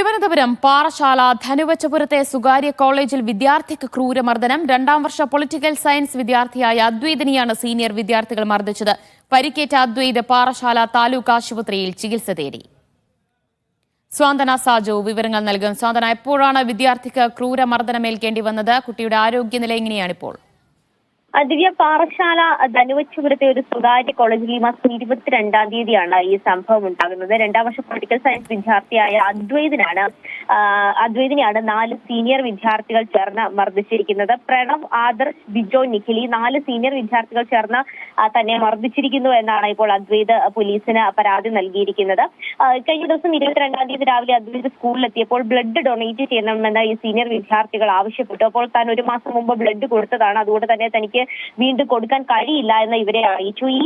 തിരുവനന്തപുരം പാറശാല ധനുവച്ചപുരത്തെ സ്വകാര്യ കോളേജിൽ വിദ്യാർത്ഥിക്ക് ക്രൂരമർദ്ദനം. രണ്ടാം വർഷ പൊളിറ്റിക്കൽ സയൻസ് വിദ്യാർത്ഥിയായ അദ്വൈതിനെയാണ് സീനിയർ വിദ്യാർത്ഥികൾ മർദ്ദിച്ചത്. പരിക്കേറ്റ അദ്വൈത് പാറശാല താലൂക്ക് ആശുപത്രിയിൽ ചികിത്സ തേടി. സ്വാന്തന സാജു വിവരങ്ങൾ നൽകും. സ്വാന്തന എപ്പോഴാണ് വിദ്യാർത്ഥിക്ക് ക്രൂരമർദ്ദനമേൽക്കേണ്ടി വന്നത്? കുട്ടിയുടെ ആരോഗ്യനില എങ്ങനെയാണിപ്പോൾ? ദിവ്യ പാറശാല ധനുവച്ചപുരത്തെ ഒരു സ്വകാര്യ കോളേജിൽ ഈ മാസം ഇരുപത്തിരണ്ടാം തീയതിയാണ് ഈ സംഭവം ഉണ്ടാകുന്നത്. രണ്ടാം വർഷ പൊളിറ്റിക്കൽ സയൻസ് വിദ്യാർത്ഥിയായ അദ്വൈതിനാണ് അദ്വൈതിനെയാണ് നാല് സീനിയർ വിദ്യാർത്ഥികൾ ചേർന്ന് മർദ്ദിച്ചിരിക്കുന്നത്. പ്രണവ് ആദർശ് ബിജോ നിഖിൽ ഈ നാല് സീനിയർ വിദ്യാർത്ഥികൾ ചേർന്ന് തന്നെ മർദ്ദിച്ചിരിക്കുന്നു എന്നാണ് ഇപ്പോൾ അദ്വൈത് പോലീസിന് പരാതി നൽകിയിരിക്കുന്നത്. കഴിഞ്ഞ ദിവസം ഇരുപത്തിരണ്ടാം തീയതി രാവിലെ അദ്വൈത് സ്കൂളിലെത്തിയപ്പോൾ ബ്ലഡ് ഡൊണേറ്റ് ചെയ്യണമെന്ന് ഈ സീനിയർ വിദ്യാർത്ഥികൾ ആവശ്യപ്പെട്ടു. അപ്പോൾ താൻ ഒരു മാസം മുമ്പ് ബ്ലഡ് കൊടുത്തതാണ്. അതുകൊണ്ട് തന്നെ തനിക്ക് വീണ്ടും കൊടുക്കാൻ കഴിയില്ല എന്ന് ഇവരെ അറിയിച്ചു. ഈ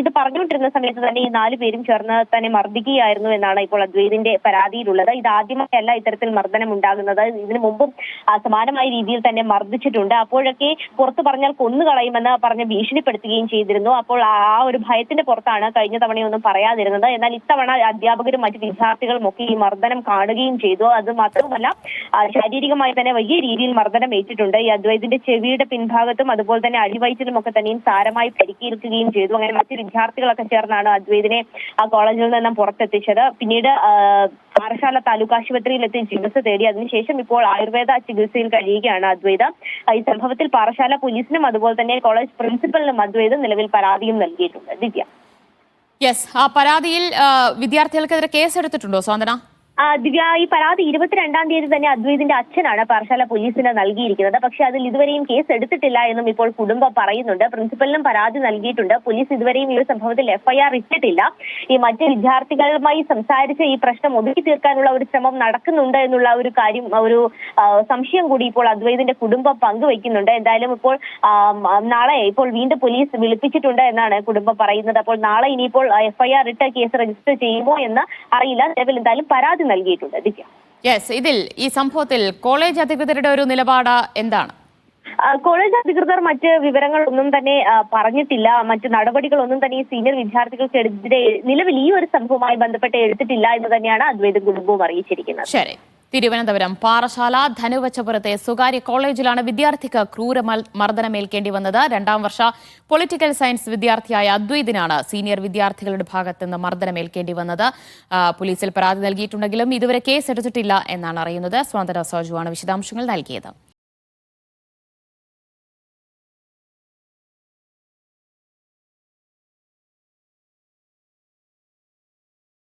ഇത് പറഞ്ഞുകൊണ്ടിരുന്ന സമയത്ത് തന്നെ ഈ നാലു പേരും ചേർന്ന് തന്നെ മർദ്ദിക്കുകയായിരുന്നു എന്നാണ് ഇപ്പോൾ അദ്വൈതിന്റെ പരാതിയിലുള്ളത്. ഇത് ആദ്യമായല്ല ഇത്തരത്തിൽ മർദ്ദനം ഉണ്ടാകുന്നത്. ഇതിനു മുമ്പും സമാനമായ രീതിയിൽ തന്നെ മർദ്ദിച്ചിട്ടുണ്ട്. അപ്പോഴൊക്കെ പുറത്തു പറഞ്ഞാൽ കൊന്നുകളയുമെന്ന് പറഞ്ഞ് ഭീഷണിപ്പെടുത്തുകയും ചെയ്തിരുന്നു. അപ്പോൾ ആ ഒരു ഭയത്തിന്റെ പുറത്താണ് കഴിഞ്ഞ തവണയൊന്നും പറയാതിരുന്നത്. എന്നാൽ ഇത്തവണ അധ്യാപകരും മറ്റു വിദ്യാർത്ഥികളും ഒക്കെ ഈ മർദ്ദനം കാണുകയും ചെയ്തു. അത് മാത്രമല്ല ശാരീരികമായി തന്നെ വലിയ രീതിയിൽ മർദ്ദനം ഏറ്റിട്ടുണ്ട്. ഈ അദ്വൈതിന്റെ ചെവിയുടെ പിൻഭാഗത്തും അതുപോലെ തന്നെ അടിവയറ്റിലും ഒക്കെ തന്നെയും സാരമായി പരിക്കേൽക്കുകയും ചെയ്തു. അങ്ങനെ മറ്റു വിദ്യാർത്ഥികളൊക്കെ ചേർന്നാണ് അദ്വൈതിനെ ആ കോളേജിൽ നിന്നും പുറത്തെത്തിച്ചത്. പിന്നീട് പാറശാല താലൂക്ക് ആശുപത്രിയിൽ എത്തി ചികിത്സ തേടി. അതിനുശേഷം ഇപ്പോൾ ആയുർവേദ ചികിത്സയിൽ കഴിയുകയാണ് അദ്വൈത. ഈ സംഭവത്തിൽ പാറശാല പോലീസിനും അതുപോലെ തന്നെ കോളേജ് പ്രിൻസിപ്പലിനും അദ്വൈത നിലവിൽ പരാതിയും നൽകിയിട്ടുണ്ട്. ദിവ്യ. യെസ് ആ പരാതിയിൽ വിദ്യാർത്ഥികൾക്കെതിരെ കേസെടുത്തിട്ടുണ്ടോ സ്വാന്തന ആ, ദിവ്യ ഈ പരാതി ഇരുപത്തിരണ്ടാം തീയതി തന്നെ അദ്വൈതിന്റെ അച്ഛനാണ് പാറശാല പോലീസിന് നൽകിയിരിക്കുന്നത്. പക്ഷേ അതിൽ ഇതുവരെയും കേസ് എടുത്തിട്ടില്ല എന്നും ഇപ്പോൾ കുടുംബം പറയുന്നുണ്ട്. പ്രിൻസിപ്പലിനും പരാതി നൽകിയിട്ടുണ്ട്. പോലീസ് ഇതുവരെയും ഈ സംഭവത്തിൽ എഫ്ഐആർ ഇട്ടിട്ടില്ല. ഈ മറ്റ് വിദ്യാർത്ഥികളുമായി സംസാരിച്ച് ഈ പ്രശ്നം ഒതുക്കി തീർക്കാനുള്ള ഒരു ശ്രമം നടക്കുന്നുണ്ട് എന്നുള്ള ഒരു കാര്യം ഒരു സംശയം കൂടി ഇപ്പോൾ അദ്വൈതിന്റെ കുടുംബം പങ്കുവയ്ക്കുന്നുണ്ട്. എന്തായാലും ഇപ്പോൾ നാളെ ഇപ്പോൾ വീണ്ടും പോലീസ് വിളിപ്പിച്ചിട്ടുണ്ട് എന്നാണ് കുടുംബം പറയുന്നത്. അപ്പോൾ നാളെ ഇനിയിപ്പോൾ എഫ്ഐആർ ഇട്ട് കേസ് രജിസ്റ്റർ ചെയ്യുമോ എന്ന് അറിയില്ല. നിലവിൽ എന്തായാലും പരാതി നൽകിയിട്ടുണ്ട്. ദിവ്യ യെസ് ഇതിൽ ഈ സംഭവത്തിൽ കോളേജ് അധികൃതരുടെ ഒരു നിലപാട് എന്താണ്? കോളേജ് അധികൃതർ മറ്റ് വിവരങ്ങളൊന്നും തന്നെ ആ, പറഞ്ഞിട്ടില്ല. മറ്റ് നടപടികളൊന്നും തന്നെ ഈ സീനിയർ വിദ്യാർത്ഥികൾക്കെതിരെ നിലവിൽ ഈ ഒരു സംഭവവുമായി ബന്ധപ്പെട്ട് എടുത്തിട്ടില്ല എന്ന് തന്നെയാണ് അദ്വൈത കുടുംബവും അറിയിച്ചിരിക്കുന്നത്. ശരി. തിരുവനന്തപുരം പാറശാല ധനുവച്ചപുരത്തെ സ്വകാര്യ കോളേജിലാണ് വിദ്യാർത്ഥിക്ക് ക്രൂര മർദ്ദനമേൽക്കേണ്ടി വന്നത്. രണ്ടാം വർഷ പൊളിറ്റിക്കൽ സയൻസ് വിദ്യാർത്ഥിയായ അദ്വൈതിനാണ് സീനിയർ വിദ്യാർത്ഥികളുടെ ഭാഗത്ത് നിന്ന് മർദ്ദനമേൽക്കേണ്ടി വന്നത്. പോലീസിൽ പരാതി നൽകിയിട്ടുണ്ടെങ്കിലും ഇതുവരെ കേസ് എടുത്തിട്ടില്ല എന്നാണ് അറിയുന്നത്. സ്വാതന്ത്ര്യ സോജുവാണ് വിശദാംശങ്ങൾ നൽകിയത്